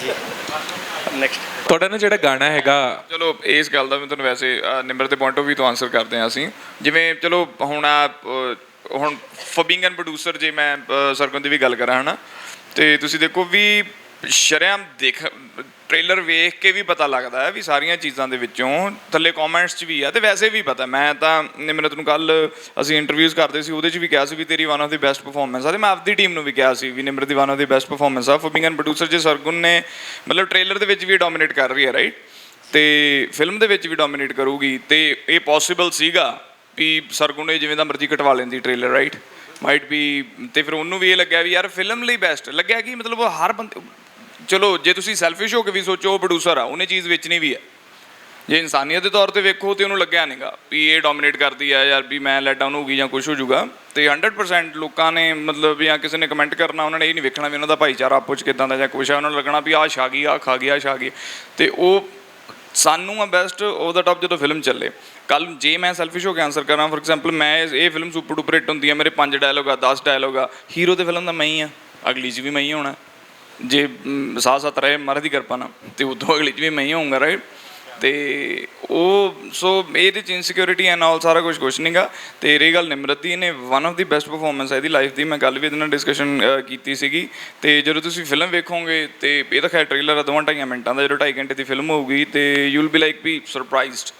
ਜੀ। ਨੈਕਸਟ ਤੁਹਾਡਾ ਨਾ ਜਿਹੜਾ ਗਾਣਾ ਹੈਗਾ ਚਲੋ ਇਸ ਗੱਲ ਦਾ ਮੈਂ ਤੁਹਾਨੂੰ ਵੈਸੇ ਅਹ, ਨਿਮਰ ਦੇ ਪੁਆਇੰਟ ਆਫ ਵੀ ਤੋਂ ਆਨਸਰ ਕਰਦੇ ਹਾਂ ਅਸੀਂ। ਜਿਵੇਂ ਚਲੋ ਹੁਣ ਆ ਹੁਣ ਫਬਿੰਗ ਐਂਡ ਪ੍ਰੋਡਿਊਸਰ ਜੇ ਮੈਂ ਸਰਗੁਣ ਦੀ ਵੀ ਗੱਲ ਕਰਾਂ ਹਨਾ? ਤੇ ਤੁਸੀਂ ਦੇਖੋ ਵੀ ਸ਼ਰਮ ਦੇਖ ਟ੍ਰੇਲਰ ਵੇਖ ਕੇ ਵੀ ਪਤਾ ਲੱਗਦਾ ਹੈ ਵੀ ਸਾਰੀਆਂ ਚੀਜ਼ਾਂ ਦੇ ਵਿੱਚੋਂ ਥੱਲੇ ਕਮੈਂਟਸ 'ਚ ਵੀ ਆ ਤੇ ਵੈਸੇ ਵੀ ਪਤਾ ਮੈਂ ਤਾਂ ਨਿਮਰਤ ਨੂੰ ਕੱਲ ਅਸੀਂ ਇੰਟਰਵਿਊਜ਼ ਕਰਦੇ ਸੀ, ਉਹਦੇ 'ਚ ਵੀ ਕਿਹਾ ਸੀ ਵੀ ਤੇਰੀ one of the best performance ਆ ਤੇ ਮੈਂ ਆਪਦੀ ਟੀਮ ਨੂੰ ਵੀ ਕਿਹਾ ਸੀ ਵੀ ਨਿਮਰਤ ਦੀ one of the best performance ਆ। ਫਬਿੰਗ ਐਂਡ ਪ੍ਰੋਡਿਊਸਰ ਜੇ ਸਰਗੁਣ ਨੇ ਮਤਲਬ ਟ੍ਰੇਲਰ ਦੇ ਵਿੱਚ ਵੀ ਡੋਮੀਨੇਟ ਕਰ ਰਹੀ ਹੈ ਰਾਈਟ ਤੇ ਫਿਲਮ ਦੇ ਵਿੱਚ ਵੀ ਡੋਮੀਨੇਟ ਕਰੂਗੀ ਤੇ ਇਹ ਪੋਸੀਬਲ ਸੀਗਾ ਵੀ ਸਰਗੁਣ ਨੇ ਜਿਵੇਂ ਦਾ ਮਰਜ਼ੀ ਕਟਵਾ ਲੈਂਦੀ ਟ੍ਰੇਲਰ ਰਾਈਟ ਮਾਈਟ ਵੀ ਤੇ ਫਿਰ ਉਹਨੂੰ ਵੀ ਇਹ ਲੱਗਿਆ ਵੀ ਯਾਰ ਫਿਲਮ ਲਈ ਬੈਸਟ ਲੱਗਿਆ ਕਿ ਮਤਲਬ ਉਹ ਹਰ ਬੰਦੇ ਚਲੋ, ਜੇ ਤੁਸੀਂ ਸੈਲਫਿਸ਼ ਹੋ ਕੇ ਵੀ ਸੋਚੋ, ਉਹ ਪ੍ਰੋਡਿਊਸਰ ਆ, ਉਹਨੇ ਚੀਜ਼ ਵੇਚਣੀ ਵੀ ਹੈ ਜੇ ਇਨਸਾਨੀਅਤ ਦੇ ਤੌਰ ਤੇ ਵੇਖੋ ਤੇ ਉਹਨੂੰ ਲੱਗਿਆ ਨਹੀਂਗਾ ਵੀ ਇਹ ਡੋਮੀਨੇਟ ਕਰਦੀ ਆ ਯਾਰ ਵੀ ਮੈਂ ਲੈਟ ਡਾਊਨ ਹੋਊਗੀ ਜਾਂ ਕੁਝ ਹੋ ਜਾਊਗਾ, ਤੇ 100% ਲੋਕਾਂ ਨੇ ਮਤਲਬ ਜਾਂ ਕਿਸੇ ਨੇ ਕਮੈਂਟ ਕਰਨਾ, ਉਹਨਾਂ ਨੇ ਇਹ ਨਹੀਂ ਵੇਖਣਾ ਵੀ ਉਹਨਾਂ ਦਾ ਭਾਈਚਾਰਾ ਆਪੋ ਚ ਕਿਦਾਂ ਦਾ ਜਾਂ ਕੁਛ ਆ, ਉਹਨਾਂ ਨੂੰ ਲੱਗਣਾ ਵੀ ਆ ਛਾ ਗਈ, ਆਹ ਖਾ ਗਿਆ ਛਾ ਗਈ। ਤੇ ਉਹ ਸਾਨੂੰ ਆ ਬੈਸਟ ਓਵਰ ਦਾ ਟਾਪ ਜਦੋਂ ਫਿਲਮ ਚੱਲੇ। ਕੱਲ ਜੇ ਮੈਂ ਸੈਲਫਿਸ਼ ਹੋ ਕੇ ਆਨਸਰ ਕਰਾਂ ਫੋਰ ਐਗਜ਼ਾਮਪਲ ਮੈਂ ਇਹ ਫਿਲਮ ਸੁਪਰ ਡੁਪਰ ਹਿੱਟ ਹੁੰਦੀ ਆ, ਮੇਰੇ ਪੰਜ ਡਾਇਲੋਗ ਆ 10 ਡਾਇਲੋਗ ਆ ਹੀਰੋ ਦੇ ਫਿਲਮ ਦਾ ਮੈਂ ਹੀ ਆ, ਅਗਲੀ 'ਚ ਵੀ ਮੈਂ ਹੀ ਹੋਣਾ। ਜੇ ਮ, ਸਾਥ ਸਾਥ ਰਹੇ ਮਹਾਰਾਜ ਦੀ ਕਿਰਪਾ ਨਾਲ ਤੇ ਉਦੋਂ ਅਗਲੀ 'ਚ ਵੀ ਮੈਂ ਹੀ ਹੋਊਂਗਾ ਰਾਈਟ ਤੇ ਉਹ ਸੋ ਇਹਦੇ ਚ ਇਨਸਿਕਿਉਰਿਟੀ ਐਂਡ ਆਲ ਸਾਰਾ ਕੁਝ ਕੁਛ ਨਹੀਂਗਾ ਤੇ ਰਹੀ ਗੱਲ ਨਿਮਰਤ ਦੀ ਇਹਨੇ one of the best performance ਹੈ ਇਹਦੀ ਲਾਈਫ ਦੀ। ਮੈਂ ਕੱਲ ਵੀ ਇਹਦੇ ਨਾਲ ਡਿਸਕਸ਼ਨ ਕੀਤੀ ਸੀਗੀ। ਤੇ ਜਦੋਂ ਤੁਸੀਂ ਫਿਲਮ ਵੇਖੋਗੇ ਤੇ ਇਹ ਤਾਂ ਖੈਰ ਟ੍ਰੇਲਰ ਆ ਦੋਵਾਂ ਢਾਈਆਂ ਮਿੰਟਾਂ ਦਾ ਜਦੋਂ ਢਾਈ ਘੰਟੇ ਦੀ ਫਿਲਮ ਹੋਊਗੀ ਤੇ you will be like we surprised